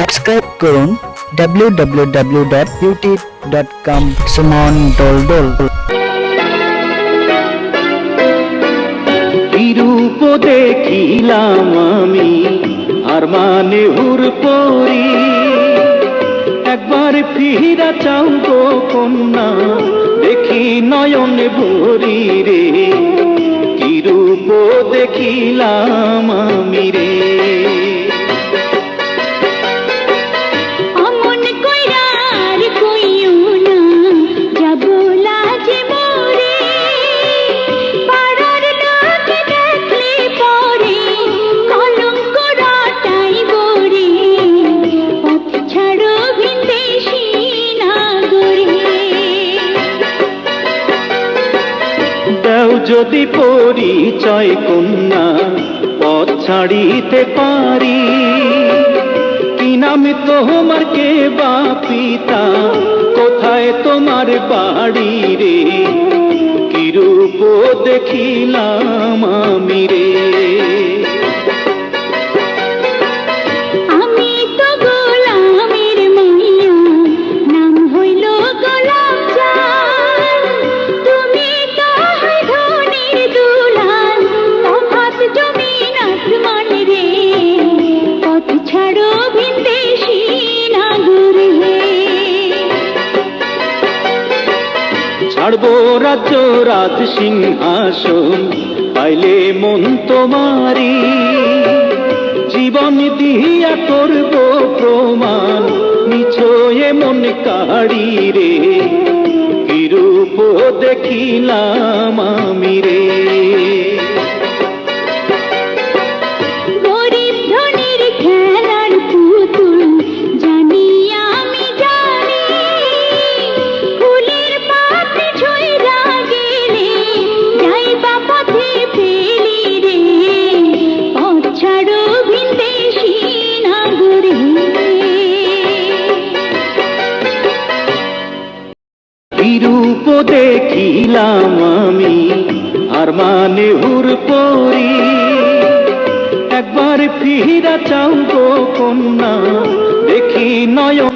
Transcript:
Subscribe করুন www.youtube.com Suman দোল দোল। বিরূপ দেখিলাম আমি আর মানে হুর পরি। একবার ফিরা চাও গো কন্যা, দেখি নয়ন ভরি রে। কি রূপ দেখিলাম আমি রে। দাও যদি পরিচয় কন্যা, পথ ছাড়িতে পারি। কি নাম তোমার, কে বা পিতা, কোথায় তোমার বাড়ি রে? কিরূপ দেখিলাম আমি রে? ছাড়বো রাজ্য রাত সিংহাসন, পাইলে মন তোমারি জীবন দিয়া করব প্রমাণ নিচয়ে মন কাড়ি রে। বিরূপ দেখিলাম রূপ দেখিলাম আমি আর মানে হুর পরি। একবার ফিরা চাও গো কন্যা দেখি নয়ন